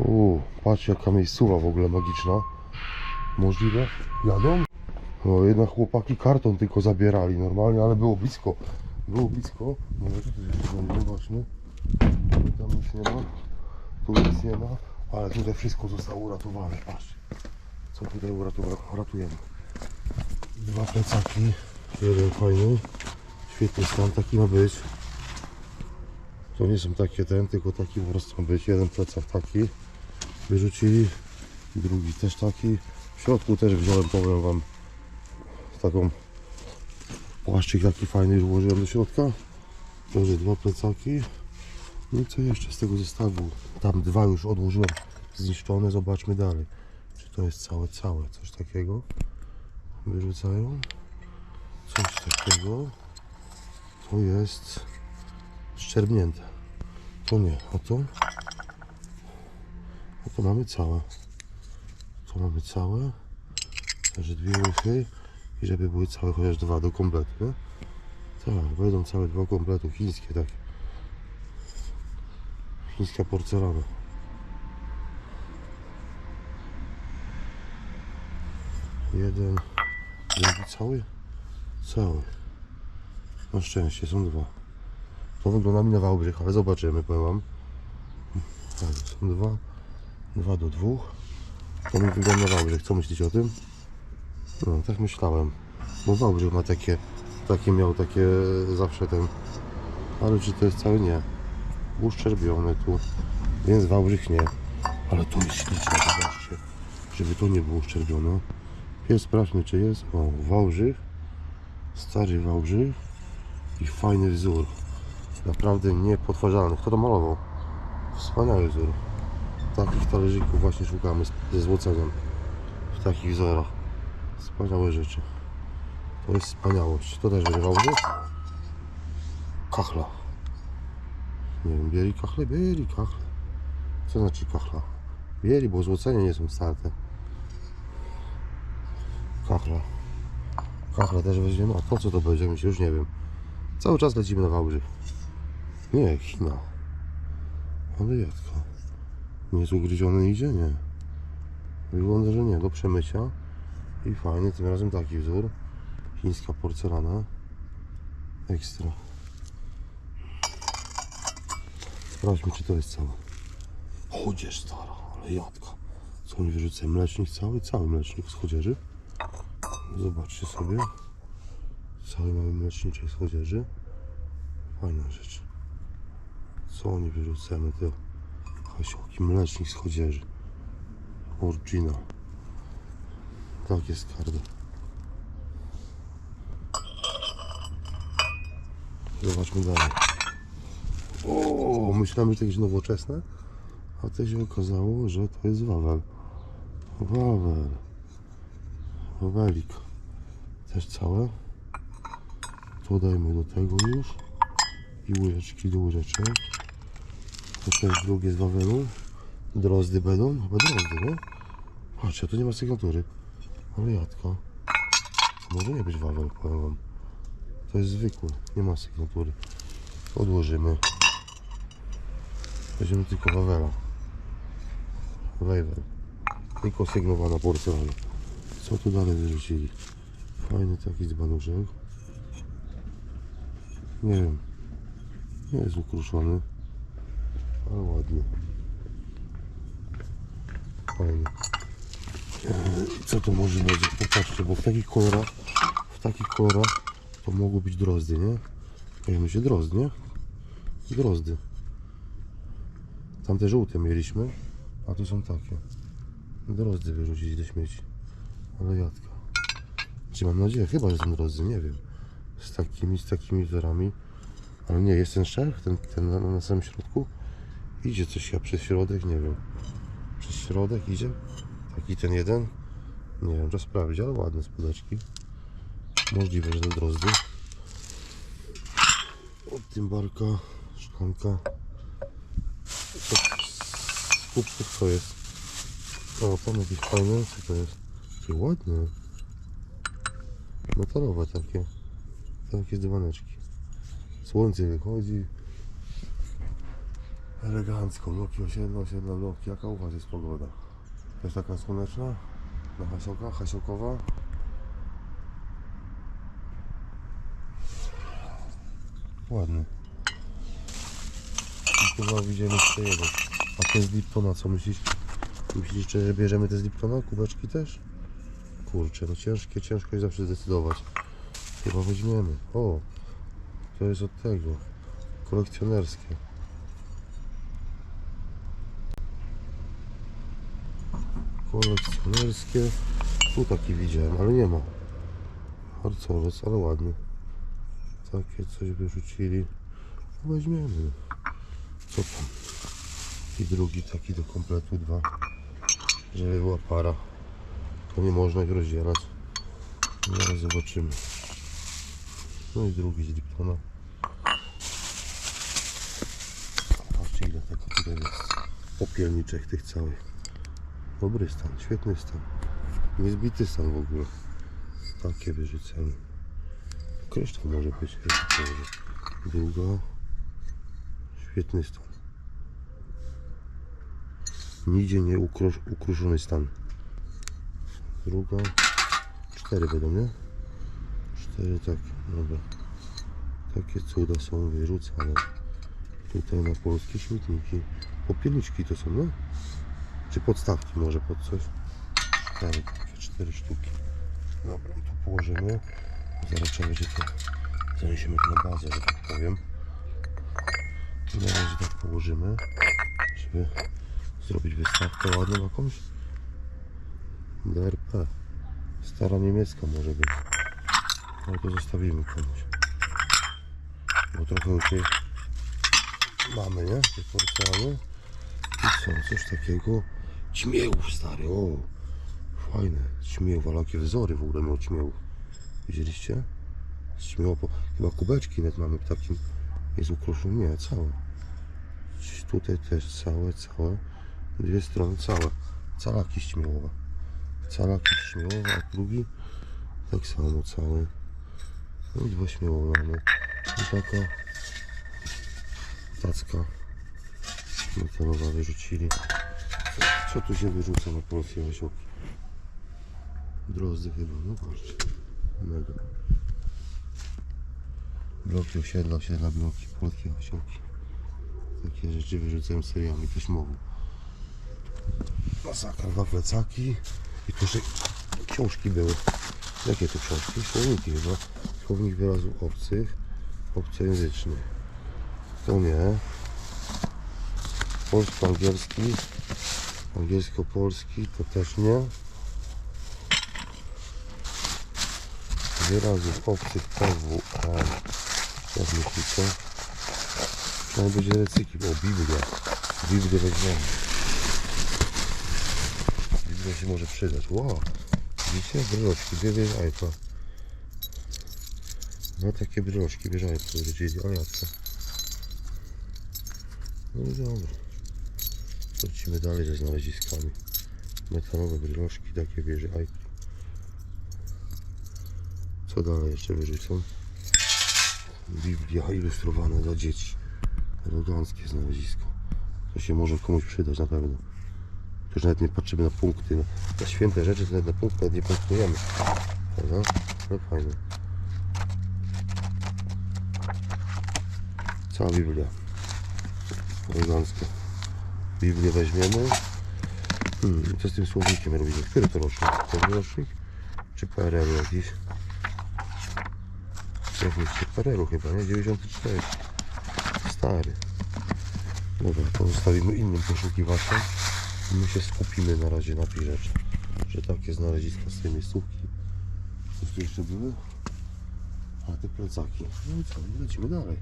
O, patrz jaka miejscowa w ogóle magiczna. Możliwe? Jadą? No jednak chłopaki karton tylko zabierali normalnie, ale było blisko. Było blisko. Może tutaj jeszcze będzie, zobaczmy. Tam nic nie ma. Tu nic nie ma. Ale tutaj wszystko zostało uratowane. Patrzcie. Co tutaj uratujemy. Dwa plecaki. Jeden fajny. Świetny stan, taki ma być. To nie są takie ten, tylko taki po prostu ma być. Jeden plecak taki. Wyrzucili. Drugi też taki. W środku też wziąłem, powiem wam, taką płaszczyk taki fajny włożyłem do środka. Także dwa plecaki. No i co jeszcze z tego zestawu? Tam dwa już odłożyłem zniszczone. Zobaczmy dalej. Czy to jest całe, całe. Coś takiego. Wyrzucają. Coś takiego. To jest szczerbnięte. To nie. A to? To mamy całe. To mamy całe. Także dwie łychy. I żeby były całe chociaż dwa do kompletu, nie? Tak, będą całe dwa kompletu. Chińskie takie. Chińska porcelana. Jeden, drugi cały? Cały. Na szczęście są dwa. To wygląda mi na Wałbrzych, ale zobaczymy, powiem wam. Tak, są dwa. Dwa do dwóch. To mi wygląda Wałbrzych. Co myślicie o tym? No, tak myślałem. Bo Wałbrzych ma takie, takie miał takie zawsze ten. Ale czy to jest cały? Nie. Uszczerbione tu. Więc Wałbrzych nie. Ale to jest śliczne, zobaczcie. Żeby to nie było uszczerbione. Jest, sprawdźmy czy jest. O, Wałbrzych. Stary Wałbrzych. I fajny wzór. Naprawdę niepodważalny. Kto to malował? Wspaniały wzór. Takich talerzyków właśnie szukamy ze złoceniem. W takich wzorach. Wspaniałe rzeczy. To jest wspaniałość. To też będzie Wałbrzych? Kachla. Nie wiem, bieli kachle? Bieli kachle. Co znaczy kachla? Bieli, bo złocenia nie są starte. Kachla. Kachla też weźmiemy. A po co to będziemy? Już nie wiem. Cały czas lecimy na Wałbrzych. Nie, China. Ale jadka. Nie jest ugryziony idzie? Nie. Wygląda, że nie. Do przemycia. I fajny, tym razem taki wzór. Chińska porcelana. Ekstra. Sprawdźmy, czy to jest całe. Chodzież stara, ale jadka. Co oni wyrzucają? Mlecznik cały? Cały mlecznik z chodzieży. Zobaczcie sobie. Cały mały mleczniczek z chodzieży. Fajna rzecz. Co oni wyrzucają? Te hasiołki. Mlecznik z chodzieży. Orgina. Takie skarby. Zobaczmy dalej. O, myślałem, że to jakieś nowoczesne, a to się okazało, że to jest Wawel. Wawel. Wawelik. Też całe. To dajmy do tego już. I łyżeczki do łyżeczek. To też drugie z Wawelu. Drozdy będą? Chyba drozdy, nie? Patrzcie, tu nie ma sygnatury. Ale jadka. Może nie być Wawel, powiem wam. To jest zwykły, nie ma sygnatury. Odłożymy. Weźmiemy tylko Wawela. Wejwel. Tylko sygnowana porcelana. Co tu dalej wyrzucili? Fajny taki dzbanuszek. Nie wiem. Nie jest ukruszony. Ale ładny. Fajny. Eee, Co to może być? Popatrzcie, bo w takich kolorach, w takich kolorach to mogły być drozdy, nie? Weźmy się drozd, nie? Drozdy. Tamte żółte mieliśmy, a tu są takie. Drozdy wyrzucić do śmieci. Ale jadka. Czy mam nadzieję? Chyba, że są drozdy, nie wiem. Z takimi, z takimi wzorami. Ale nie, jest ten szerch, ten, ten na, na samym środku. Idzie coś ja przez środek, nie wiem. Przez środek idzie. Taki ten jeden. Nie wiem, trzeba sprawdzić, ale ładne spodeczki. Możliwe, że to drozdy. Od tym barka, szklanka. Z kubków co jest? O, tam jakieś fajne, co to jest? Takie ładne. Metalowe takie. Takie dzbaneczki. Słońce wychodzi. Elegancko, bloki osiedla, osiedla, bloki. Jaka u Was jest pogoda? Też taka słoneczna? Na Hasioka, Hasiokowa? Ładny. I chyba widzimy jeszcze jeden. A ten z Liptona, co myślisz? Myślisz, że bierzemy te z Liptona? Kubeczki też? Kurczę, no ciężkie, ciężko jest zawsze zdecydować. Chyba weźmiemy. O, to jest od tego. Kolekcjonerskie. Kolekcjonerskie. Tu taki widziałem, ale nie ma. Harcowiec, ale ładny. Takie coś wyrzucili. Weźmiemy. Co tam? I drugi taki do kompletu dwa. Żeby była para. To nie można ich rozdzielać. Zaraz zobaczymy. No i drugi z Liptona. Patrzcie ile tego tutaj jest. Popielniczek tych całych. Dobry stan, świetny stan. Niezbity stan w ogóle. Takie wyrzucenie. Kryształ może być. Druga. Świetny stan. Nigdzie nie ukrusz, ukruszony stan. Druga. Cztery będą, nie? Cztery tak, dobra. Takie cuda są wyrzucane. Tutaj na polskie śmietniki. Popielniczki to są, nie? Czy podstawki może pod coś? Cztery, takie cztery sztuki. Dobra, tu położymy. Zaraz trzeba będzie to zaniesiemy na bazę, że tak powiem. Na razie tak położymy, żeby zrobić wystawkę ładną jakąś. DRP. Stara niemiecka może być. Ale to zostawimy komuś. Bo trochę już mamy, nie? Tej porcelany. I co, coś takiego. Ćmiełów stary, o. Fajne. Ćmiełów, ale jakie wzory w ogóle miał ćmiełów. Widzieliście? Po... chyba kubeczki nawet mamy w takim. Jest ukruszone, nie, całe. Tutaj też całe, całe. Dwie strony całe. Cała kiść śmiałowa. Cała kiść śmiałowa, a drugi tak samo cały. No i dwa śmiałowe mamy. I taka tacka metalowa wyrzucili. Co, tu się wyrzuca na polskie osiołki? Drozdy chyba, no patrzcie. Mega. Bloki osiedla, osiedla, bloki, polskie osiołki. Takie rzeczy wyrzucają seriami, też mogą. Masakra, dwa plecaki. I jeszcze książki były. Jakie to książki? Słowniki chyba. Słownik wyrazów obcych, obcojęzycznych. To nie. Polsko-angielski. Angielsko-polski to też nie. Wyrazów obcych PWM. Jak myślicie? Przynajmniej będzie recykl. O, Biblia. Biblię weźmiemy. Biblia się może przydać. Wow. Widzicie? Bryloczki. Dwie wieżajka. No takie bryloczki, wieżajki wyrzucili. O jacka. No i dobra. Lecimy dalej ze znaleziskami. Metalowe bryloczki, takie wieżajki. Co dalej jeszcze wyrzucą? Biblia ilustrowana dla dzieci. Eleganckie znalezisko. To się może komuś przydać na pewno. Już nawet nie patrzymy na punkty. Na, święte rzeczy to nawet na punkty nawet nie punktujemy. Prawda? No fajne. Cała Biblia. Elegancko. Biblię weźmiemy. Hmm, co z tym słownikiem robimy? Który to rocznik? Ten rocznik? Czy PRL jakiś? Jakiś PRL-u chyba, nie? 94. Stary. Dobra, to zostawimy innym poszukiwaczom. My się skupimy na razie na tej rzeczy. Że takie znaleziska z tej miejscówki. Coś tu jeszcze były? A te plecaki. No i co? Lecimy dalej.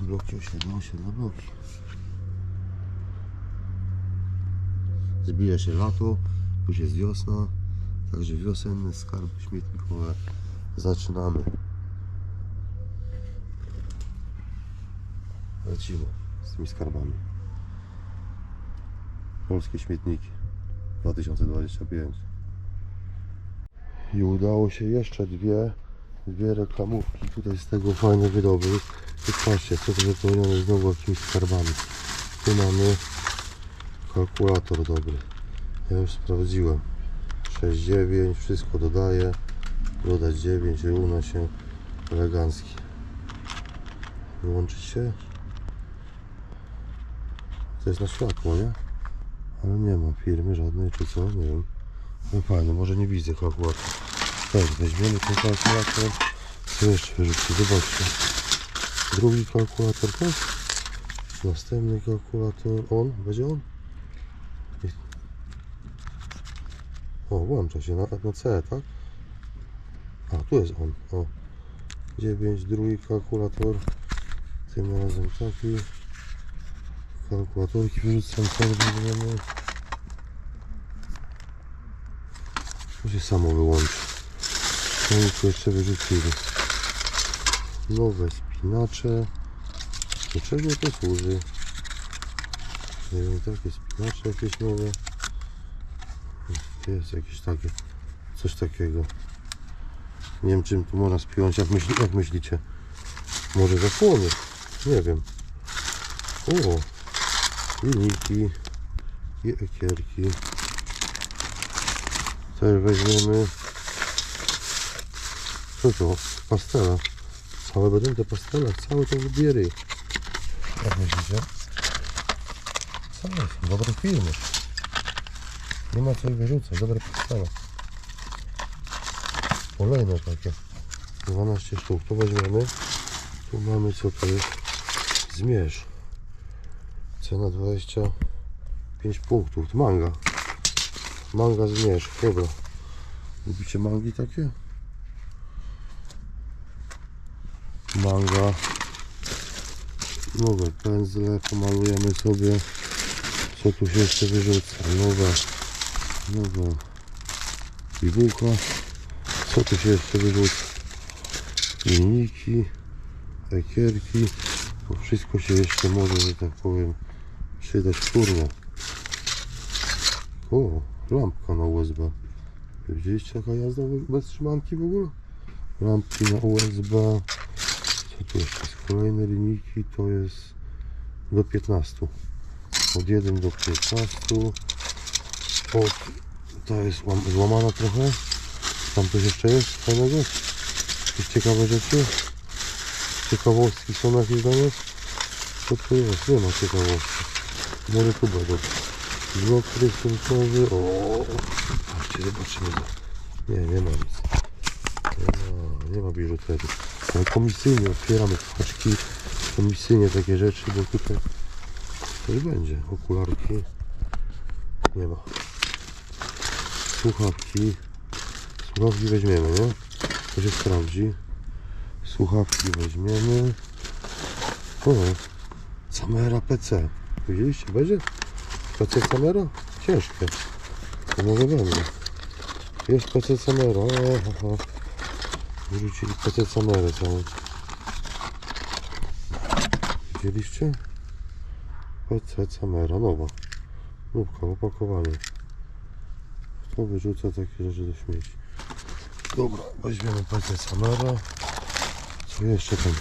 Bloki osiedla, osiedla, bloki. Zbija się lato, już jest wiosna. Także wiosenne skarby śmietnikowe zaczynamy. Lecimy z tymi skarbami. Polskie śmietniki 2025. I udało się jeszcze dwie, dwie reklamówki tutaj z tego fajne wydobyć. Patrzcie, co to wypełnione znowu jakimiś skarbami. Tu mamy kalkulator dobry. Ja już sprawdziłem. 6,9, wszystko dodaję. Dodać 9, równa się elegancki. Wyłączyć się. To jest na światło, nie? Ale nie ma firmy żadnej, czy co? Nie wiem. No fajnie, może nie widzę kalkulator. Tak, weźmiemy ten kalkulator. Co jeszcze wyrzucić? Zobaczcie. Drugi kalkulator też. Następny kalkulator. On? Będzie on? O, włącza się na, na C, tak? A, tu jest on. O. 9, drugi kalkulator. Tym razem taki. Kalkulatorki wyrzucam, co będziemy. To się samo wyłączy. No i jeszcze wyrzucili. Nowe spinacze. Do czego to służy? Nie wiem, takie spinacze jakieś nowe. Jest jakieś takie, coś takiego. Nie wiem czym tu można spiąć, jak, jak myślicie? Może zasłony? Nie wiem. O! Linijki i ekierki. Też weźmiemy. Co to? Pastela. Całe będą te pastele, całe to wybiery. Jak myślicie? Co jest? Dobre filmy. Nie ma co ich wyrzucać, dobre pastele. Olejne takie. 12 sztuk. To weźmiemy. Tu mamy co to jest? Zmierz. Cena 25 punktów. Manga. Manga zmierz. Dobra. Lubicie mangi takie? Manga. Nowe pędzle. Pomalujemy sobie. Co tu się jeszcze wyrzuca? Nowe. Nowe. Piwółka. Co tu się jeszcze wyrzuca? Linijki. Ekierki. To wszystko się jeszcze może, że tak powiem, przydać wtórnie. O, lampka na USB. Widzieliście jaka jazda bez trzymanki w ogóle? Lampki na USB. Co tu jeszcze jest? Kolejne linijki to jest do 15. Od 1 do 15. Od, ta jest łam- złamana trochę. Tam coś jeszcze jest fajnego? Jakieś ciekawe rzeczy? Ciekawostki są jakieś dla nas? Co to jest? Nie ma ciekawostki. Może tu będą. Blok rysunkowy. O, patrzcie, zobaczymy. Nie, nie ma nic. Nie ma, nie ma biżuterii. Ale komisyjnie otwieramy paczki. Komisyjnie takie rzeczy, bo tutaj coś będzie. Okularki. Nie ma. Słuchawki. Słuchawki weźmiemy, nie? To się sprawdzi. Słuchawki weźmiemy. O, camera PC. Widzieliście, będzie? PC camera? Ciężkie. To może będzie. Jest PC camera. Aha. Wyrzucili PC camerę całą. Widzieliście? PC camera nowa. Nówka, opakowanie. Kto wyrzuca takie rzeczy do śmieci? Dobra, weźmiemy PC camera. Co jeszcze tam?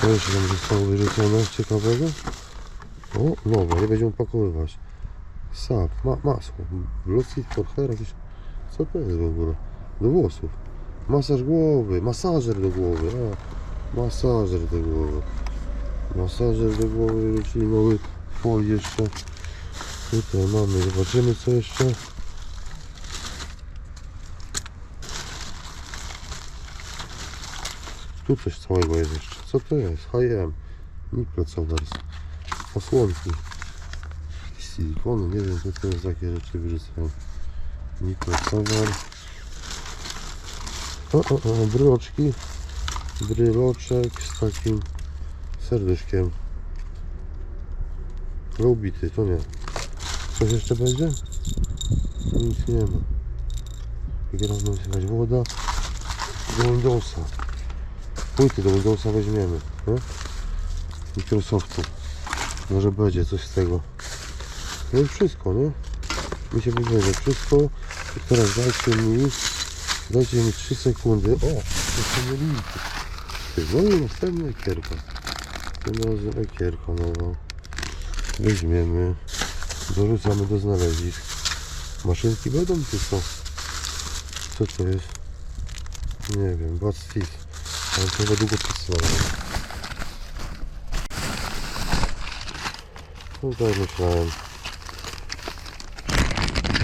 Co jeszcze tam zostało wyrzucone ciekawego? O, nowe, nie będziemy pakowywać. Sap, ma, masło. For hair, jakieś... Co to jest w ogóle? Do włosów. Masaż głowy, masażer do głowy. A, masażer do głowy. Masażer do głowy, wyrzucili nowy folii jeszcze. Tutaj mamy, zobaczymy co jeszcze. Tu coś całego jest jeszcze. Co to jest? H&M. Mikrocovers. Osłonki. Silikony, nie wiem co to jest takie rzeczy wyrzucają. Mikrocover. O, o, o, bryloczki. Bryloczek z takim serduszkiem. Lubity, to nie. Coś jeszcze będzie? Tu nic nie ma. Gra jakaś woda. Do Płyty do Windowsa weźmiemy. Nie? Microsoftu. Może będzie coś z tego. No i wszystko, nie? Mi się wydaje, że wszystko. I teraz dajcie mi, dajcie mi 3 sekundy. O, to są linki. Ty, No i następna ekierka. Tym razem ekierka nowa. Weźmiemy, dorzucamy do znalezisk. Maszynki będą czy co? Co to jest? Nie wiem, what's this? Ale to długo pisałem. No tak myślałem.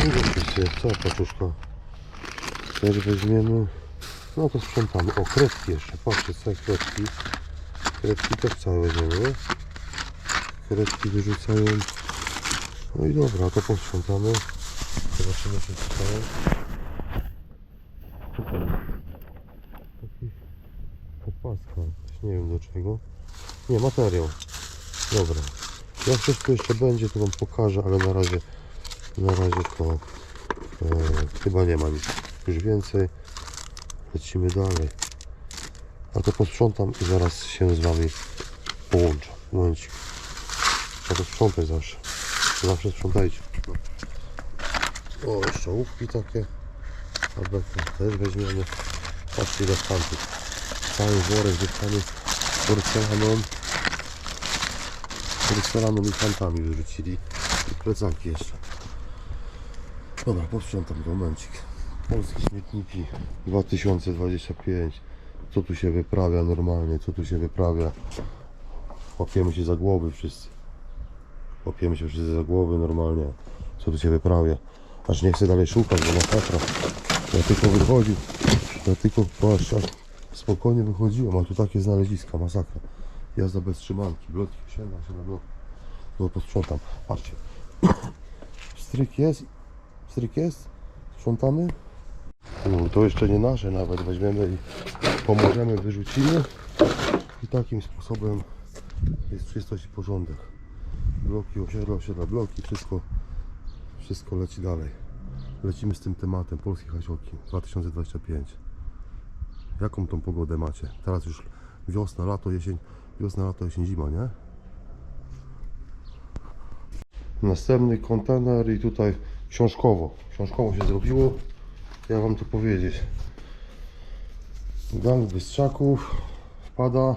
Długopisy, cała paczuszka. Też weźmiemy. No to sprzątamy. O, kredki jeszcze. Patrzcie, całe kredki. Kredki też całe weźmiemy. Kredki wyrzucają. No i dobra, to posprzątamy. Zobaczymy, tutaj. Tutaj. Taki opaska. Jakaś, Nie do materiał. Dobra. Jak coś tu jeszcze będzie, to Wam pokażę, ale na razie na razie to e, chyba nie ma nic już więcej. Lecimy dalej. A to posprzątam i zaraz się z Wami połączę. Momencik. A to sprzątaj zawsze. Zawsze sprzątajcie. O, jeszcze łupki takie. Abeka też weźmiemy. Patrzcie ile kantów. Cały worek wypchany porcelaną. Porcelaną i kantami wyrzucili. I plecaki jeszcze. Dobra, posprzątam momencik. Polskie śmietniki 2025. Co tu się wyprawia normalnie? Co tu się wyprawia? Łapiemy się za głowy wszyscy. Łapiemy się wszyscy za głowy normalnie. Co tu się wyprawia? Aż nie chcę dalej szukać, bo masakra. Ja tylko wychodził. Ja tylko patrz, spokojnie wychodziłem, a tu takie znaleziska, masakra. Jazda bez trzymanki, blotki, sięga się na blok. No posprzątam. Patrzcie. Stryk jest. Stryk jest. Sprzątamy. U, to jeszcze nie nasze nawet. Weźmiemy i pomożemy, wyrzucimy. I takim sposobem jest czystość i porządek. Bloki, osiedla, osiedla, bloki, wszystko, wszystko leci dalej. Lecimy z tym tematem Polskie Hasioki 2025. Jaką tą pogodę macie? Teraz już wiosna, lato, jesień, wiosna, lato, jesień, zima, nie? Następny kontener i tutaj książkowo. Książkowo się zrobiło. Ja wam to powiedzieć. Gang bystrzaków wpada.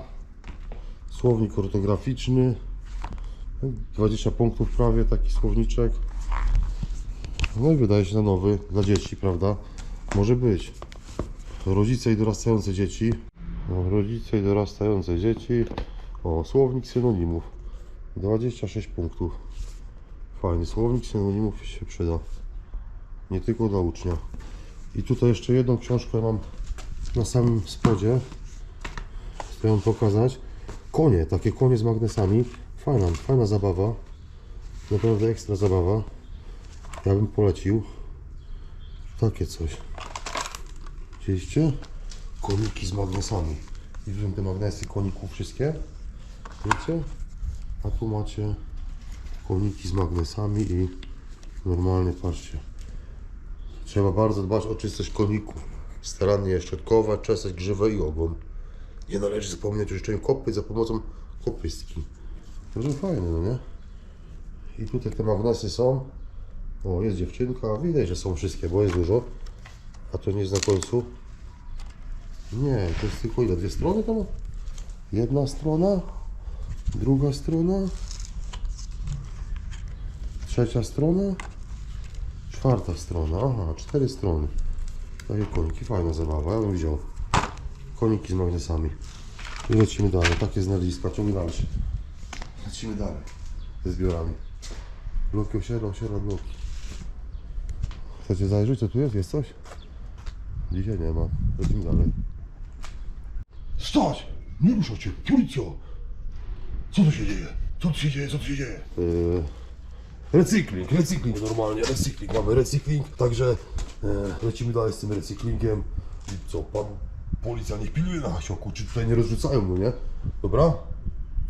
Słownik ortograficzny. 20 punktów prawie, taki słowniczek. No i wydaje się na nowy dla dzieci, prawda? Może być. Rodzice i dorastające dzieci. No, rodzice i dorastające dzieci. O, słownik synonimów. 26 punktów. Fajny słownik synonimów się przyda. Nie tylko dla ucznia. I tutaj jeszcze jedną książkę mam na samym spodzie. Chcę ją pokazać. Konie, takie konie z magnesami. Fajna, fajna zabawa. Naprawdę ekstra zabawa. Ja bym polecił. Takie coś. Widzieliście? Koniki z magnesami. I wziąłem te magnesy koników wszystkie. Wiecie? A tu macie koniki z magnesami i normalnie patrzcie. Trzeba bardzo dbać o czystość koników. Starannie je szczotkować, czesać grzywę i ogon. Nie należy zapominać o czyszczeniu kopyt za pomocą kopystki. Także fajne, no nie? I tutaj te magnesy są. O, jest dziewczynka. Widać, że są wszystkie, bo jest dużo. A to nie jest na końcu. Nie, to jest tylko ile? Dwie strony tam? Jedna strona, druga strona, trzecia strona, czwarta strona. Aha, cztery strony. Takie koniki, fajna zabawa, ja bym wziął. Koniki z magnesami. I lecimy dalej, takie znaleziska, ciągle dalsze. Lecimy dalej ze zbiorami. Bloki osiedla, osiedla, bloki. Chcecie zajrzeć, co tu jest? Jest coś? Dzisiaj nie ma. Lecimy dalej. Stać! Nie ruszać się! Policjo! Co tu się dzieje? Co tu się dzieje? Co tu się dzieje? Yy, recykling, recykling normalnie, recykling, mamy recykling, także e, lecimy dalej z tym recyklingiem. I co, pan policja niech pilnuje na hasioku, czy tutaj nie rozrzucają, no nie? Dobra?